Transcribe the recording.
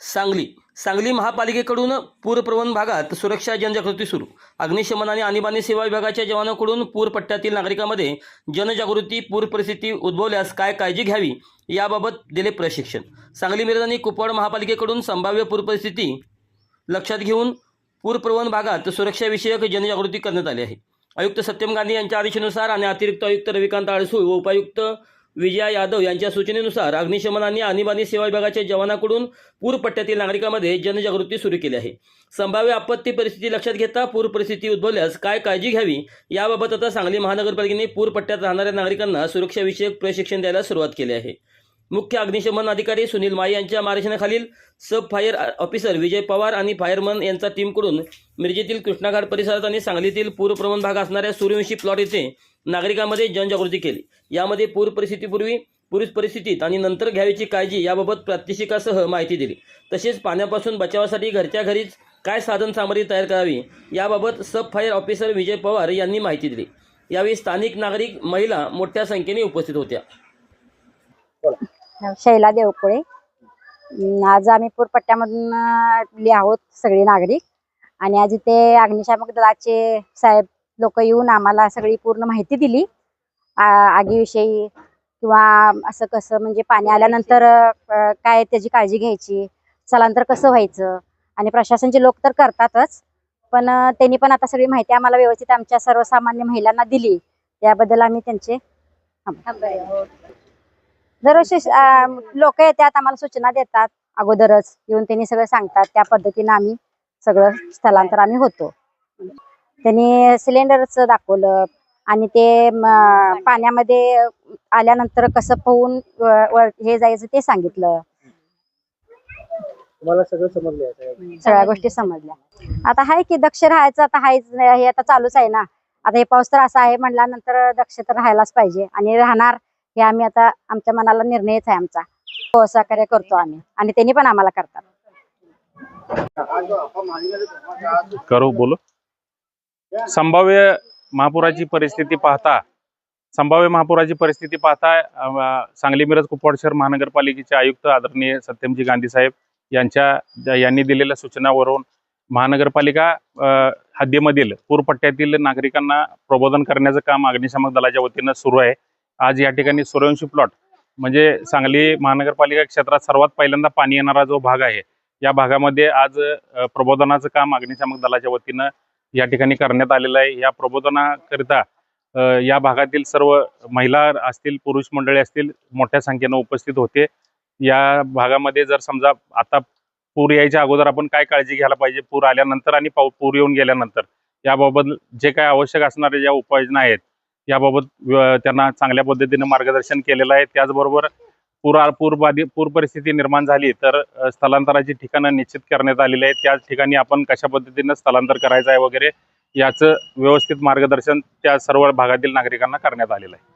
सांगली. सांगली महापालिकेकडून पूरप्रवण भागात सुरक्षा जनजागृती सुरू. अग्निशमन आणि आणीबाणी सेवा विभागाच्या जवानांकडून पूर पट्ट्यातील नागरिकांमध्ये जनजागृती पूर परिस्थिती उद्भवल्यास काय काळजी घ्यावी याबाबत दिले प्रशिक्षण. सांगली मिरज आणि कुपवाड महापालिकेकडून संभाव्य पूर परिस्थिती लक्षात घेऊन पूरप्रवण भागात सुरक्षाविषयक जनजागृती करण्यात आली आहे. आयुक्त सत्यम गांधी यांच्या आदेशानुसार आणि अतिरिक्त आयुक्त रविकांत आळसू व उपायुक्त विजया यादव यांच्या सूचनेनुसार अग्निशमन आणि आणीबाणी सेवा विभागाच्या जवानाकडून पूरपट्ट्यातील नागरिकांमध्ये जनजागृती सुरू केली आहे. संभाव्य आपत्ती परिस्थिती लक्षात घेता पूर परिस्थिती उद्भवल्यास काय काळजी घ्यावी याबाबत आता सांगली महानगरपालिकेने पूरपट्ट्यात राहणाऱ्या नागरिकांना सुरक्षाविषयक प्रशिक्षण द्यायला सुरुवात केली आहे. मुख्य अग्निशमन अधिकारी सुनील माई यांच्या मार्गदर्शनाखालील sub fire officer Vijay Pawar आणि फायरमन यांचा टीमकडून मिरजेतील कृष्णाघाट परिसरात आणि सांगलीतील पूरप्रवण भाग असणाऱ्या सूर्यवंशी प्लॉट येथे नागरिकांमध्ये जनजागृती केली. यामध्ये पूर परिस्थितीपूर्वी पूर परिस्थितीत आणि नंतर घ्यावीची काळजी याबाबत प्रात्यक्षिकासह माहिती दिली. तसेच पाण्यापासून बचावासाठी घरच्या घरीच काय साधन सामग्री तयार करावी याबाबत sub fire officer Vijay Pawar यांनी माहिती दिली. यावेळी स्थानिक नागरिक महिला मोठ्या संख्येने उपस्थित होत्या. शैला देवकुळे. आज आम्ही पूरपट्ट्यामधून आली आहोत सगळे नागरिक. आणि आज इथे अग्निशामक दलाचे साहेब लोक येऊन आम्हाला सगळी पूर्ण माहिती दिली. आगीविषयी किंवा असं कसं म्हणजे पाणी आल्यानंतर काय त्याची काळजी घ्यायची स्थलांतर कसं व्हायचं आणि प्रशासनचे लोक तर करतातच. पण त्यांनी पण आता सगळी माहिती आम्हाला व्यवस्थित आमच्या सर्वसामान्य महिलांना दिली. त्याबद्दल आम्ही त्यांचे दरवर्षी लोक येतात आम्हाला सूचना देतात अगोदरच येऊन त्यांनी सगळं सांगतात त्या पद्धतीनं आम्ही सगळं स्थलांतर आम्ही होतो. त्यांनी सिलेंडरच दाखवलं आणि ते पाण्यामध्ये आल्यानंतर कसं पोहून हे जायचं ते सांगितलं. तुम्हाला सगळं समजलं. सगळ्या गोष्टी समजल्या. आता हाय की दक्ष राहायचं आता हायच हे आता चालूच आहे ना. आता हे पाऊस तर असा आहे म्हटल्यानंतर दक्ष तर राहायलाच पाहिजे आणि राहणार हे आम्ही आता आमच्या मनाला निर्णयच आहे आमचा. हो सहकार्य करतो आम्ही. आणि त्यांनी पण आम्हाला करतात. करू बोलो. संभाव्य महापुराची परिस्थिती पाहता संभाव्य महापुराची परिस्थिती पाहता सांगली मिरज कुपवाड शहर महानगरपालिकेचे आयुक्त आदरणीय सत्यमजी गांधी साहेब यांच्या यांनी दिलेल्या सूचनावरून महानगरपालिका हद्दीमधील पूरपट्ट्यातील नागरिकांना प्रबोधन करण्याचं काम अग्निशामक दलाच्या वतीनं सुरू आहे. आज या ठिकाणी सूर्यवंशी प्लॉट म्हणजे सांगली महानगरपालिका क्षेत्रात सर्वात पहिल्यांदा पाणी येणारा जो भाग आहे या भागामध्ये आज प्रबोधनाचं काम अग्निशामक दलाच्या वतीनं या ठिकाणी करण्यात आलेलं आहे. या प्रबोधनाकरिता या भागातील सर्व महिला असतील पुरुष मंडळी असतील मोठ्या संख्येनं उपस्थित होते. या भागामध्ये जर समजा आता पूर यायच्या अगोदर आपण काय काळजी घ्यायला पाहिजे? पूर आल्यानंतर आणि पाऊ पूर येऊन गेल्यानंतर. याबाबत जे काय आवश्यक असणाऱ्या ज्या उपाययोजना आहेत याबाबत त्यांना चांगल्या पद्धतीने मार्गदर्शन केलेलं आहे. त्याचबरोबर पूर पूरबाधित पूर परिस्थिती निर्माण झाली तर स्थलांतराची ठिकाणं निश्चित करण्यात आलेली आहेत. त्याच ठिकाणी आपण कशा पद्धतीनं स्थलांतर करायचं आहे वगैरे याचं व्यवस्थित मार्गदर्शन त्या सर्व भागातील नागरिकांना करण्यात आलेलं आहे.